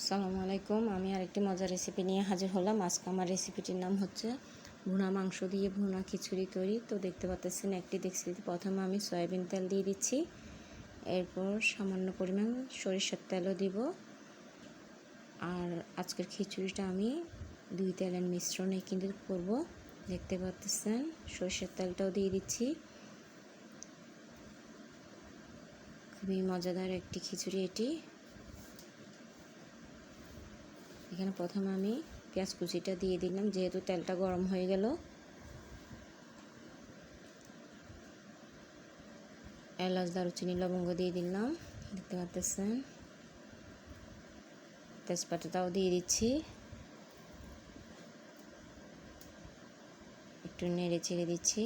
আসসালামু আলাইকুম। আমি আরেকটি মজার রেসিপি নিয়ে হাজির হলাম। আজকে আমার রেসিপিটির নাম হচ্ছে ভুনা মাংস দিয়ে ভুনা খিচুড়ি তৈরি। তো দেখতে পাচ্ছেন একটি দেখছি, প্রথমে আমি সয়াবিন তেল দিয়ে দিচ্ছি। এরপর সামান্য পরিমাণ সরিষার তেলও দিব। আর আজকের খিচুড়িটা আমি দুই তেলের মিশ্রণে কিন্তু করব। দেখতে পাচ্ছেন সরিষার তেলটাও দিয়ে দিচ্ছি। খুবই মজাদার একটি খিচুড়ি এটি। এখানে প্রথমে আমি পেঁয়াজ কুচিটা দিয়ে দিলাম, যেহেতু তেলটা গরম হয়ে গেল। এলাচ, দারুচিনি, লবঙ্গ দিয়ে দিলাম, দেখতে পাচ্ছেন। তেজপাতাটাও দিয়ে দিচ্ছি। একটু নেড়ে ছেড়ে দিচ্ছি।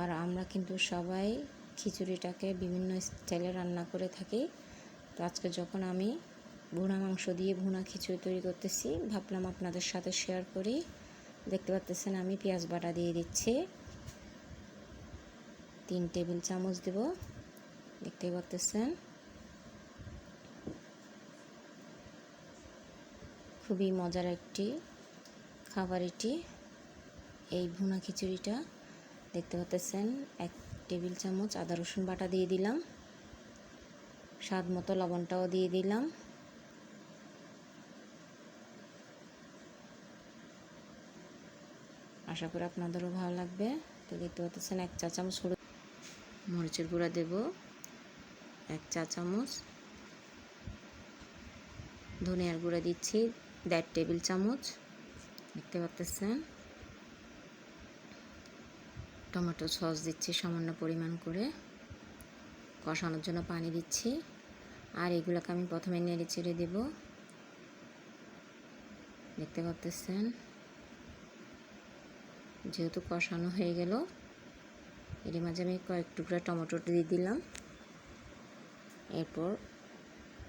আর আমরা কিন্তু সবাই খিচুড়িটাকে বিভিন্ন স্টাইলে রান্না করে থাকি। তো আজকে যখন আমি ভুনা মাংস দিয়ে ভুনা খিচুড়ি তৈরি করতেছি। ভাবলাম আপনাদের সাথে শেয়ার করি। দেখতে পাচ্তেছেন আমি পেঁয়াজ বাটা দিয়ে দিচ্ছি। তিন টেবিল চামচ দেব। দেখতে পাচ্তেছেন। খুবই মজার একটি খাবার এটি। এই ভুনা খিচুড়িটা, দেখতে পাচ্তেছেন, এক টেবিল চামচ আদা রসুন বাটা দিয়ে দিলাম। স্বাদ মতো লবণটাও দিয়ে দিলাম। আশা করি আপনাদেরও ভালো লাগবে। তো দেখতে পাচ্ছেন এক চা চামচ হলুদ মরিচের গুঁড়া দেব, এক চা চামচ ধনিয়ার গুঁড়া দিচ্ছি, দেড় টেবিল চামচ, দেখতে পাচ্ছেন। টমেটো সস দিচ্ছি সামান্য পরিমাণ করে, কষানোর জন্য পানি দিচ্ছি, আর এগুলোকে আমি প্রথমে নেড়ে চেড়ে দেব। দেখতে পাচ্ছেন। যেহেতু কষানো হয়ে গেল, এর মাঝে আমি কয়েক টুকরা টমেটো দিয়ে দিলাম। এরপর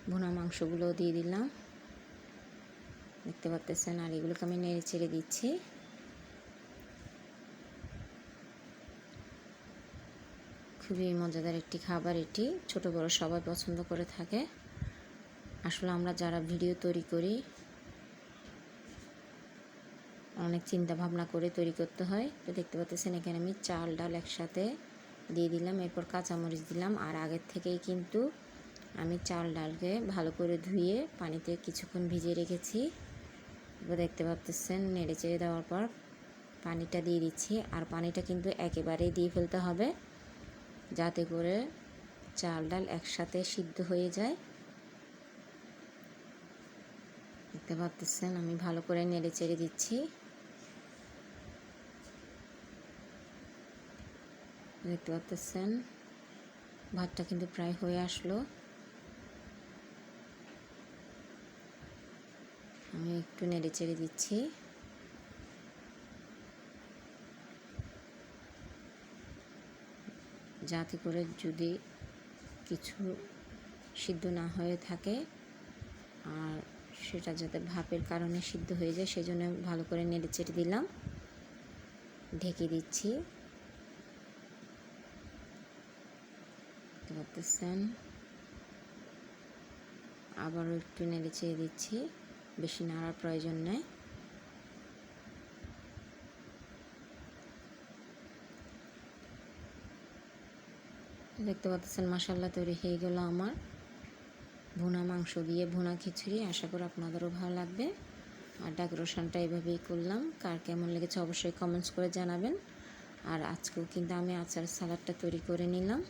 ভুনা মাংসগুলো দিয়ে দিলাম। দেখতে পাচ্ছেন, আর এগুলোকে আমি নেড়ে ছেড়ে দিচ্ছি। খুবই মজাদার একটি খাবার এটি। ছোট বড় সবাই পছন্দ করে থাকে। আসলে আমরা যারা ভিডিও তৈরি করি অনেক চিন্তা ভাবনা করে তৈরি করতে হয়। তো দেখতে পাচ্ছেন, এখানে আমি চাল, ডাল একসাথে দিয়ে দিলাম। এরপর কাঁচামরিচ দিলাম। আর আগের থেকেই কিন্তু আমি চাল, ডালকে ভালো করে ধুয়ে পানিতে কিছুক্ষণ ভিজিয়ে রেখেছি। এবার দেখতে পাচ্ছেন, নেড়ে চেড়ে দেওয়ার পর পানিটা দিয়ে দিচ্ছি। আর পানিটা কিন্তু একেবারেই দিয়ে ফেলতে হবে, যাতে করে চাল, ডাল একসাথে সিদ্ধ হয়ে যায়। দেখতে পাচ্ছেন, আমি ভালো করে নেড়ে চেড়ে দিচ্ছি। দেখতে পাচ্ছেন ভাতটা কিন্তু প্রায় হয়ে আসলো। আমি একটু নেড়ে চেড়ে দিচ্ছি। যাতে করে যদি কিছু সিদ্ধ না হয়ে থাকে, আর সেটা যাতে ভাপের কারণে সিদ্ধ হয়ে যায় সেই জন্য ভালো করে নেড়ে চেড়ে দিলাম। ঢেকে দিচ্ছি। পারতেছেন আবারও একটু নেড়ে চেড়ে দিচ্ছি, বেশি নাড়ার প্রয়োজন নেই। দেখতে পাচ্ছেন মশাল্লা তৈরি হয়ে গেল আমার ভুনা মাংস দিয়ে ভুনা খিচুড়ি। আশা করি আপনাদেরও ভালো লাগবে। আর ডেকোরেশনটা এভাবেই করলাম। কার কেমন লেগেছে অবশ্যই কমেন্টস করে জানাবেন। আর আজকেও কিন্তু আমি আচার সালাডটা তৈরি করে নিলাম।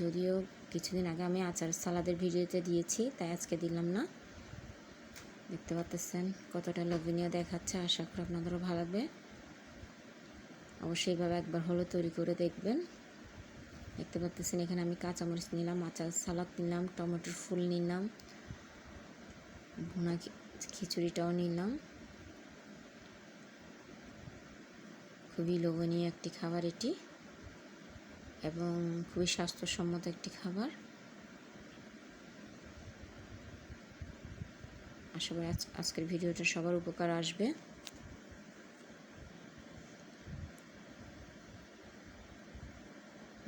যদিও কিছুদিন আগে আমি আচার সালাদের ভিডিওতে দিয়েছি, তাই আজকে দিলাম না। দেখতে পাচ্ছেন কতটা লোভনীয় দেখাচ্ছে, আশা করি আপনাদেরও ভালো লাগবে। অবশ্যই এইভাবে একবার হলো তৈরি করে দেখবেন। দেখতে পাচ্ছেন এখানে আমি কাঁচামরিচ নিলাম, আচার সালাদ নিলাম, টমেটোর ফুল নিলাম, ভুনা খিচুড়িটাও নিলাম। খুবই লোভনীয় একটি খাবার এটি। এবং খুবই স্বাস্থ্যসম্মত একটি খাবার। আশা করি আজকের ভিডিওটা সবার উপকার আসবে।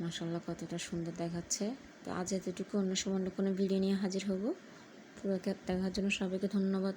মশাল্লা কতটা সুন্দর দেখাচ্ছে। তো আজ এতটুকু, অন্য সময় অন্য কোনো ভিডিও নিয়ে হাজির হব। পুরো দেখার জন্য সবাইকে ধন্যবাদ।